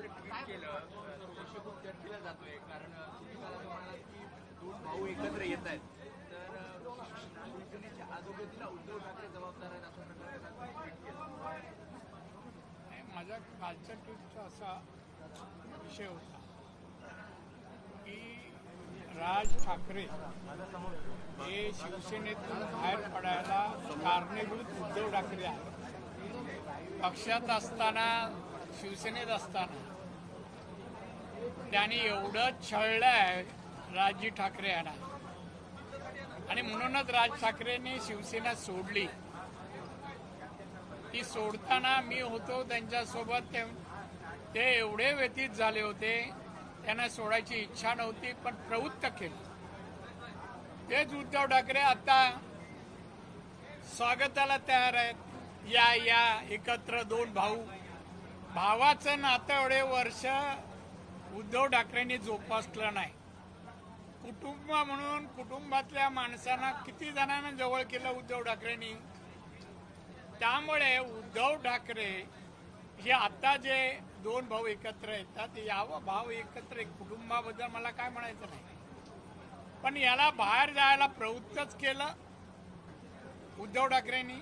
काल ट्विट केलं. तो खूप चर्चेला जातोय. कारण तुम्ही काल की दोन भाऊ एकत्र येत आहेत. तर शिवसेनेच्या अधोगतीला उद्धव ठाकरे जबाबदार आहेत असं प्रकारे ट्विट केलं. नाही, कालच्या ट्विटचा असा विषय होता की राज ठाकरे हे शिवसेनेतून बाहेर पडायला कारणीभूत उद्धव ठाकरे आहेत. पक्षात असताना शिवसेनेत असताना त्याने एवढं छळलंय राजजी ठाकरे यांना. आणि म्हणूनच राज ठाकरेंनी शिवसेना सोडली. ती सोडताना मी होतो त्यांच्यासोबत ते ते एवढे व्यतीत झाले होते त्यांना सोडायची इच्छा नव्हती पण प्रवृत्त केलं. तेच उद्धव ठाकरे आता स्वागताला तयार आहेत. या या एकत्र दोन भाऊ. भावाचं नातं एवढे वर्ष उद्धव ठाकरेंनी जोपासलं नाही. कुटुंब म्हणून कुटुंबातल्या माणसांना किती जणांना जवळ केलं उद्धव ठाकरेंनी? त्यामुळे उद्धव ठाकरे हे आता जे दोन भाऊ एकत्र येतात यावं भाव एकत्र एक कुटुंबाबद्दल मला काय म्हणायचं नाही. पण याला बाहेर जायला प्रवृत्तच केलं उद्धव ठाकरेंनी.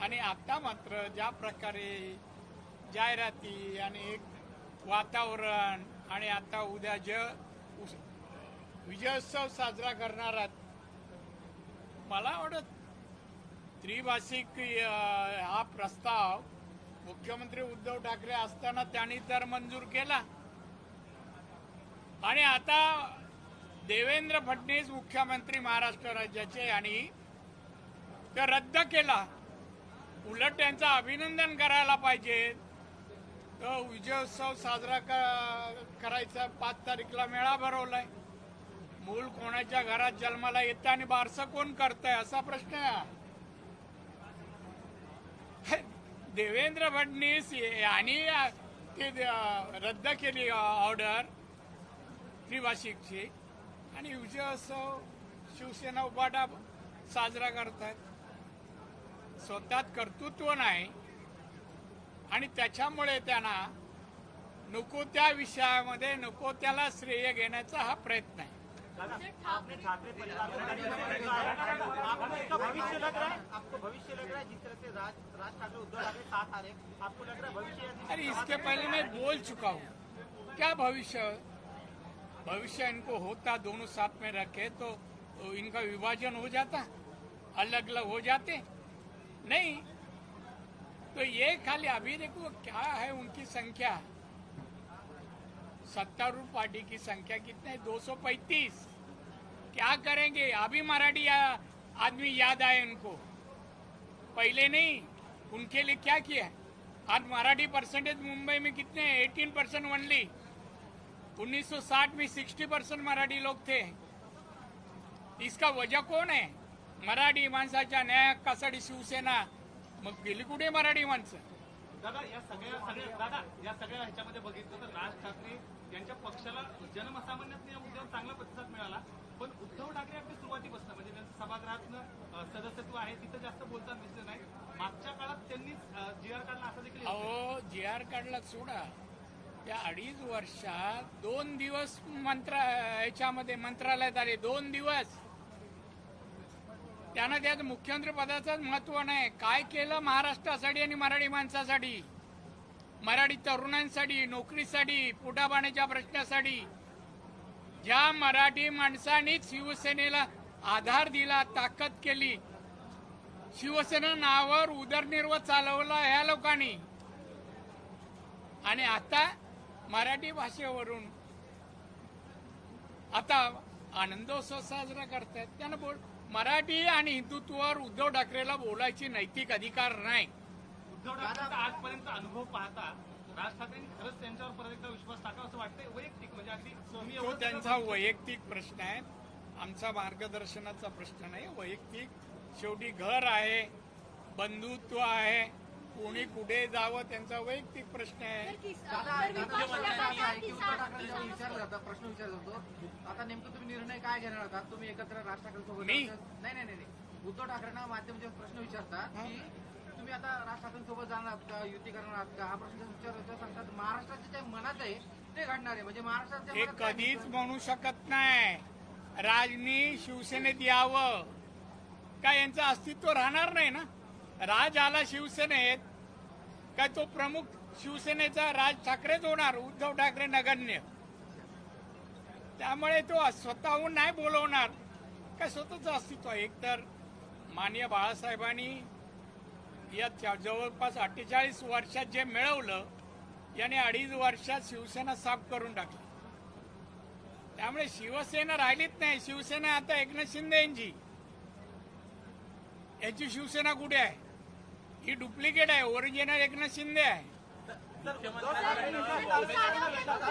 आणि आता मात्र ज्या प्रकारे जाहिराती आणि एक वातावरण आणि आता उद्या ज उस- विजयोत्सव साजरा करणार आहात. मला वाटत त्रिभाषिक हा प्रस्ताव मुख्यमंत्री उद्धव ठाकरे असताना त्यांनी तर मंजूर केला. आणि आता देवेंद्र फडणवीस मुख्यमंत्री महाराष्ट्र राज्याचे आणि रद्द केला. उलट त्यांचं अभिनंदन करायला पाहिजे तो विजयोत्सव साजरा क- करायचा पाच तारीखला मेळा भरवलाय. मूल कोणाच्या घरात जन्माला येतं आणि बारसं कोण करतंय असा प्रश्न आहे देवेंद्र फडणवीस यांनी ते द- रद्द केली ऑर्डर त्रिभाषिकची आणि विजयोत्सव शिवसेना उपाटा साजरा करतायत. स्वतःत कर्तृत्व नाही. आणि त्याच्यामुळे त्यांना नको त्या विषयामध्ये नको त्याला श्रेय घेण्याचा हा प्रयत्न आहे. आपने ठाकरे परिवार को आपको इसका भविष्य लग रहा है आपको भविष्य लग रहा है जिस तरह से राज राज ठाकरे उद्धव ठाकरे साथ आ रहे हैं आपको लग रहा है भविष्य ऐसे- अरे इसके पहले मैं बोल चुका हूँ। क्या भविष्य भविष्य इनको होता दोनों साथ में रखे तो इनका विभाजन हो जाता अलग अलग हो जाते? नहीं तो ये खाली अभी देखो क्या है उनकी संख्या। सत्तारूढ़ पार्टी की संख्या कितने? दो सौ पैंतीस। क्या करेंगे? अभी मराठी आदमी याद आए उनको। पहले नहीं, उनके लिए क्या किया? आज मराठी परसेंटेज मुंबई में कितने हैं? 18 परसेंट ओनली 1960 में 60 परसेंट मराठी लोग थे। इसका वजह कौन है? मराठी माणसाच्या न्याय कासाठी शिवसेना। मग गेली कुठे मराठी माणसं? दादा या सगळ्या सगळ्या दादा या सगळ्या ह्याच्यामध्ये बघितलं तर राज ठाकरे यांच्या पक्षाला जनसामान्यात या मुद्द्यावर चांगला प्रतिसाद मिळाला. पण उद्धव ठाकरे अगदी सुरुवातीपासून म्हणजे त्यांचं सभागृहातनं सदस्यत्व आहे तिथं जास्त बोलताना दिसलं नाही मागच्या काळात त्यांनीच जी आर काढला असं देखील अहो जी आर काढला सोडा. त्या अडीच वर्षात दोन दिवस मंत्रा याच्यामध्ये मंत्रालयात आले दोन दिवस. त्यांना त्यात मुख्यमंत्री पदाचंच महत्त्व नाही. काय केलं महाराष्ट्रासाठी आणि मराठी माणसासाठी? मराठी तरुणांसाठी नोकरीसाठी पोटापाण्याच्या प्रश्नासाठी. ज्या मराठी माणसांनीच शिवसेनेला आधार दिला ताकद केली शिवसेना नावावर उदरनिर्वाह चालवला ह्या लोकांनी. आणि आता मराठी भाषेवरून आता आनंदोत्सव साजरा करतायत. त्यांना बोल मराठी आणि हिंदुत्वावर उद्धव ठाकरेला बोलायची नैतिक अधिकार नाही. उद्धव ठाकरेंचा आजपर्यंत अनुभव पाहता राज ठाकरेंनी खरंच त्यांच्यावर परत एकदा विश्वास टाकावा असं वाटतंय? वैयक्तिक म्हणजे अगदी तो एवढं त्यांचा वैयक्तिक प्रश्न आहे. आमचा मार्गदर्शनाचा प्रश्न नाही. वैयक्तिक शेवटी घर आहे बंधुत्व आहे कोणी कुठे जावं त्यांचा वैयक्तिक प्रश्न आहे. की प्रश्न विचारला जातो आता नेमकं तुम्ही निर्णय काय घेणार आहात? तुम्ही एकत्र राज ठाकरेंसोबत? नाही नाही नाही नाही. उद्धव ठाकरेंना माध्यमाचे प्रश्न विचारतात की तुम्ही आता राज ठाकरेंसोबत जाणार आहात का? युती करणार आहात का? हा प्रश्न विचारला तर सांगतात महाराष्ट्राचे जे आहे ते घडणार आहे. म्हणजे महाराष्ट्राच्या हे मनात कधीच? म्हणू शकत नाही. राजनी शिवसेनेत यावं. काय यांचं अस्तित्व राहणार नाही ना? राज आला शिवसेनेत काय तो प्रमुख शिवसेनेचा राज ठाकरेच होणार उद्धव ठाकरे नगण्य? त्यामुळे तो स्वतःहून नाही बोलवणार. काय स्वतःच अस्तित्व? एकतर माननीय बाळासाहेबांनी या जवळपास अठ्ठेचाळीस वर्षात जे मिळवलं याने अडीच वर्षात शिवसेना साफ करून टाकली. त्यामुळे शिवसेना राहिलीच नाही. शिवसेना आता एकनाथ शिंदे यांची. याची शिवसेना कुठे आहे? ही डुप्लिकेट आहे ओरिजिनल एकनाथ शिंदे आहे.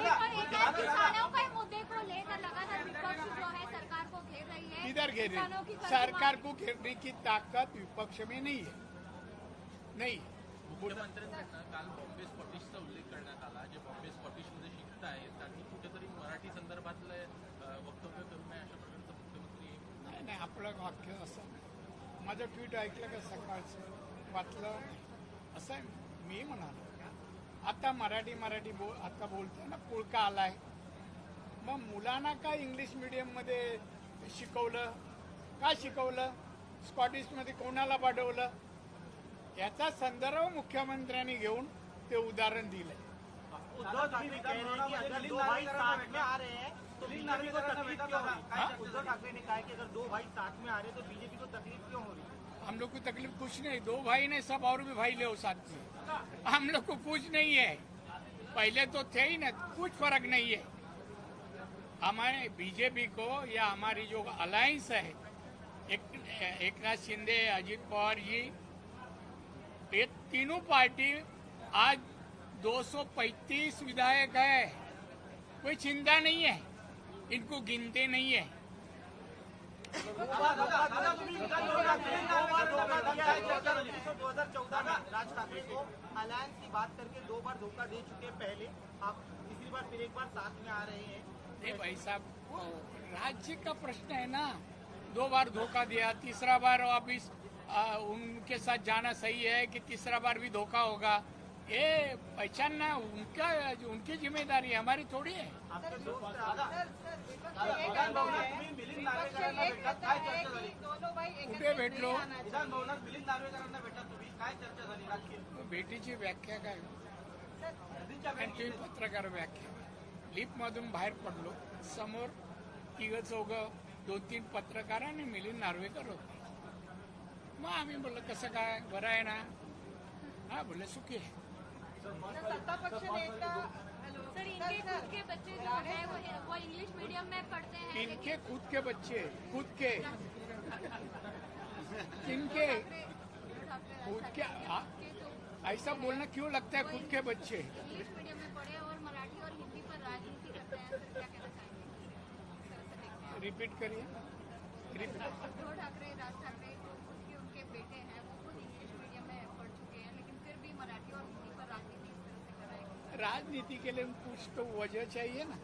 किसानों के मुद्दे को लेकर लगातार विपक्ष जो सरकार को घेर रही किधर घेरे किसानों की सरकार को घेरने की ताकत विपक्ष में नहीं है। नहीं। मुख्यमंत्र्यांकडनं काल बॉम्बे स्कॉटिशचा उल्लेख करण्यात आला जे बॉम्बे स्कॉटिशमध्ये शिकतायत त्यांनी कुठेतरी मराठी संदर्भातलं वक्तव्य करू नये अशा प्रकारचं मुख्यमंत्री नाही नाही आपलं वाक्य असं. माझं ट्विट ऐकलं का सकाळचं? वाचलं. असं मी म्हणालो आता मराठी मराठी बोल आता बोलतोय ना पुळका आलाय. मग मुलांना का इंग्लिश मिडियममध्ये शिकवलं? का शिकवलं? स्कॉटिशमध्ये कोणाला पाठवलं याचा संदर्भ मुख्यमंत्र्यांनी घेऊन ते उदाहरण दिलंय. उद्धव ठाकरे हैं कि अगर दो भाई साथ में आ रहे हैं तो बीजेपी को तकलीफ क्यों हो रही? है? उद्धव ठाकरे ने कहा कि अगर दो भाई साथ में आ रहे हैं तो बीजेपी को तकलीफ क्यों हो रही? है हम लोग को तकलीफ़ कुछ नहीं, दो भाई ने सब और भी भाई ले साथ में। हम लोग को कुछ नहीं है। पहले तो थे ही ना, कुछ फ़र्क नहीं है। हमारे बीजेपी को या हमारी जो अलायंस है, एक एक नाथ शिंदे, अजीत पवार जी, ये तीनों पार्टी आज 235 विधायक है। कोई चिंता नहीं है, इनको गिनते नहीं है। दो हज़ार चौदह में को अलायंस की बात करके दो बार धोखा दे चुके पहले आप तीसरी बार फिर एक बार साथ में आ रहे हैं भाई साहब राज्य का प्रश्न है ना। दो बार धोखा दिया, तीसरा बार वापिस उनके साथ जाना सही है कि तीसरा बार भी धोखा होगा। ये पहचानना उनका उनकी जिम्मेदारी है हमारी थोड़ी है। आपके दोस्त विधान भवनात तुम्ही मिलिंद नार्वेकरांना भेटलात काय चर्चा झाली? कुठे भेटलो भेटीची व्याख्या काय? तुम्ही पत्रकार व्याख्या. लिप मधून बाहेर पडलो. समोर तिघ चौघ दोन तीन पत्रकार आणि मिलिंद नार्वेकर होते. मग आम्ही बोललो कसं काय? बरं आहे ना? हा बोलले सुखी आहे. सर इनके खुद के बच्चे जो है वो वो इंग्लिश मीडियम में पढ़ते हैं इनके खुद के। बच्चे खुद के? इनके खुद के ऐसा बोलना क्यों लगता है खुद के बच्चे? इंग्लिश मीडियम में पढ़े और मराठी और हिंदी पर राजनीति करते हैं क्या कहना चाहेंगे रिपीट करिए। उद्धव ठाकरे राज ठाकरे उनके बेटे हैं वो खुद इंग्लिश मीडियम में पढ़ चुके हैं लेकिन फिर भी मराठी और हिंदी पर राजनीति इस तरह से कर रहे हैं राजनीति के लिए कुछ तो वजह चाहिए ना।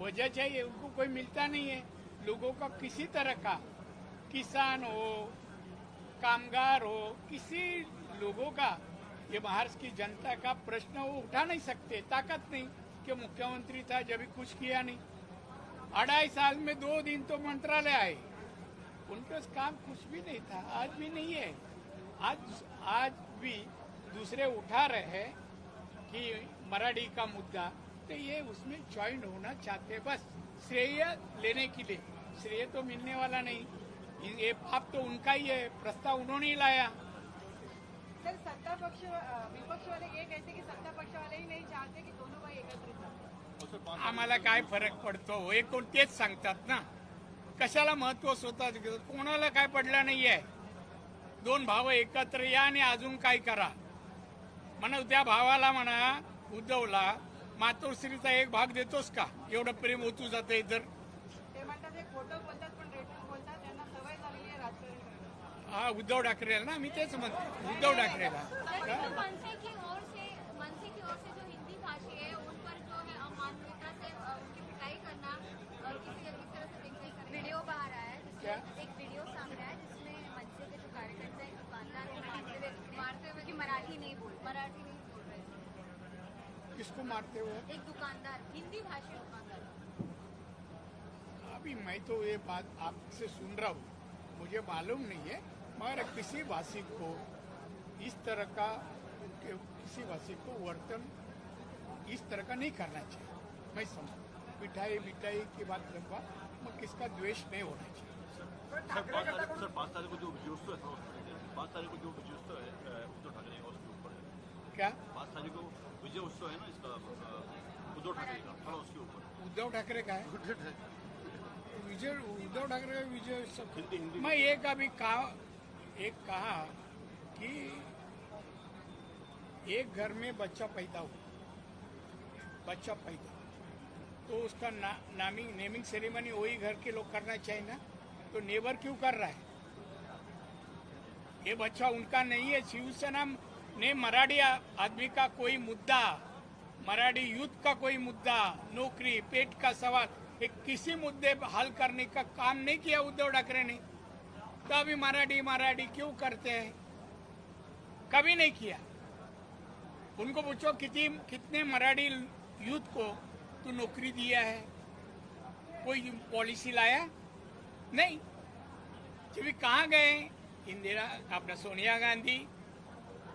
वजह चाहिए, उनको कोई मिलता नहीं है। लोगों का किसी तरह का किसान हो, कामगार हो, किसी लोगों का, ये महाराष्ट्र की जनता का प्रश्न वो उठा नहीं सकते, ताकत नहीं कि मुख्यमंत्री था, जब भी कुछ किया नहीं। अढ़ाई साल में दो दिन तो मंत्रालय आए। उनके काम कुछ भी नहीं था, आज भी नहीं है। आज आज भी दूसरे उठा रहे हैं कि मराठी का मुद्दा तो ये उसमें ज्वाइन होना चाहते हैं। बस श्रेय लेने के लिए। श्रेय तो मिलने वाला नहीं। ये पाप तो उनका ही है। प्रस्ताव उन्होंने ही लाया। सर सत्ता पक्ष विपक्ष वाले ये कहते कि सत्ता पक्ष वाले ही नहीं चाहते कि दोनों भाई एकत्रित आम्हाला काय फरक पडतो? हे कोण तेच सांगतात ना. कशाला महत्त्व स्वतः कोणाला काय पडलं नाहीये? दोन भाव एकत्र या आणि अजून काय करा? म्हणा त्या भावाला म्हणा उद्धवला मातोश्रीचा एक भाग देतोस का? एवढं प्रेम होतू जाते तर ते म्हणतात हे खोटं बोलतात पण रेटून बोलतात. त्यांना सवय झालेली आहे करण्याची. हा उद्धव ठाकरेला ना? मी तेच म्हणतो उद्धव ठाकरेला. किसको मारते हो एक दुकानदार हिंदी भाषी दुकानदार। अभी मैं तो ये बात आपसे सुन रहा हूँ। मुझे मालूम नहीं है मगर किसी भाषी को इस तरह का किसी भाषी को वर्तन इस तरह का नहीं करना चाहिए। मैं समझ मिठाई मिठाई की बात करूँगा मग किसका द्वेष नहीं होना चाहिए। सर पाँच तारीख सर पाँच तारीख को जो विजयोत्सव है पाँच तारीख को जो विजयोत्सव है उद्धव ठाकरे का उसके ऊपर है। क्या? पाँच तारीख को विजय उत्सव है ना इसका उद्धव ठाकरे का थोड़ा उसके ऊपर उद्धव ठाकरे का है विजय उद्धव ठाकरे का विजय हिंदी हिंदी मैं एक अभी कहा एक कहा कि एक घर में बच्चा पैदा हुआ। बच्चा पैदा तो उसका ना, नामिंग नेमिंग सेरेमनी वही घर के लोग करना चाहिए ना तो नेबर क्यों कर रहा है? ये बच्चा उनका नहीं है शिवसेना ने मराठी आदमी का कोई मुद्दा, मराठी यूथ का कोई मुद्दा, नौकरी, पेट का सवाल एक किसी मुद्दे हल करने का काम नहीं किया उद्धव ठाकरे ने? तो अभी मराठी मराठी क्यों करते हैं? कभी नहीं किया। उनको पूछो कितनी कितने मराठी यूथ को तू नौकरी दिया है? कोई पॉलिसी लाया? नहीं। जब कहाँ गए? इंदिरा अपना सोनिया गांधी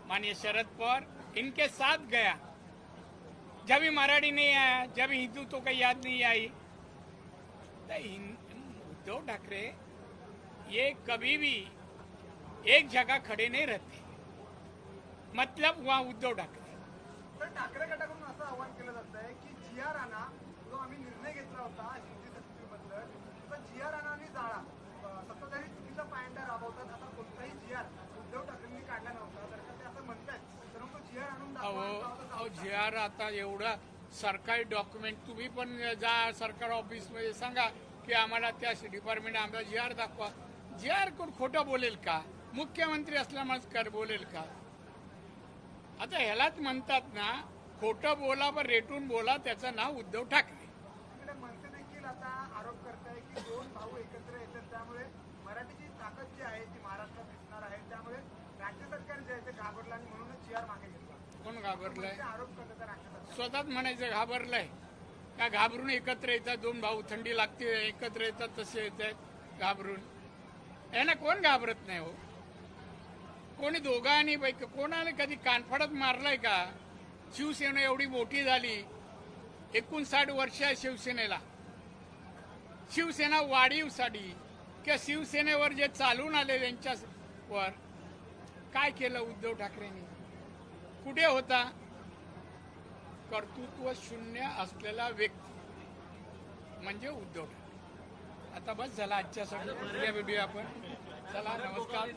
माननीय शरद पवार इनके साथ गया। जब ही मराठी नहीं आया जब हिंदू तो का याद नहीं आई। उद्धव ठाकरे ये कभी भी एक जगह खड़े नहीं रहते। मतलब वहाँ उद्धव ठाकरे ठाकरे गटाकडून असं आव्हान केलं जात आहे की जिया राणा जो आम्ही निर्णय घेतला होता हिंदी सक्तीबद्दल तर जी राणा आणि जाळा अं, सत्ताधारी चुकीचा पायंडा राबवतात आता कोणताही जी आर उद्धव ठाकरेंनी काढला नव्हता तर का ते असं म्हणतायत परंतु जी आर आणून अहो दाखवा अहो आता एवढा सरकारी डॉक्युमेंट तुम्ही पण जा सरकार ऑफिसमध्ये सांगा की आम्हाला त्या डिपार्टमेंट आम्हाला जी आर दाखवा. जी आर कोण खोटं बोलेल का? मुख्यमंत्री असल्यामुळे कर बोलेल का? आता ह्यालाच म्हणतात ना खोटं बोला पण रेटून बोला त्याचं नाव उद्धव ठाकरे. आता आरोप करत की दोन भाऊ एकत्र येतात त्यामुळे मराठीची ताकद जी आहे ती महाराष्ट्रात दिसणार आहे. त्यामुळे राज्य सरकार जे आहे ते घाबरलं आणि म्हणूनच जी आर मागे कोण घाबरलंय. स्वतःच म्हणायचं घाबरलंय. का घाबरून एकत्र येतात दोन भाऊ थंडी लागते एकत्र येतात तसे येत आहेत घाबरून यांना कोण घाबरत नाही हो? कोणी दोघांनी पैकी कोणाला कधी कानफडत मारलाय का? शिवसेना एवढी मोठी झाली एकोणसाठ वर्ष आहे शिवसेनेला. शिवसेना वाढीवसाठी किंवा शिवसेनेवर जे चालून आले त्यांच्यावर काय केलं उद्धव ठाकरेंनी? कुठे होता? कर्तृत्व शून्य असलेला व्यक्ती. म्हणजे उद्धव ठाकरे आता बस झाला आजच्यासाठी उद्या भेटूया आपण. चला नमस्कार.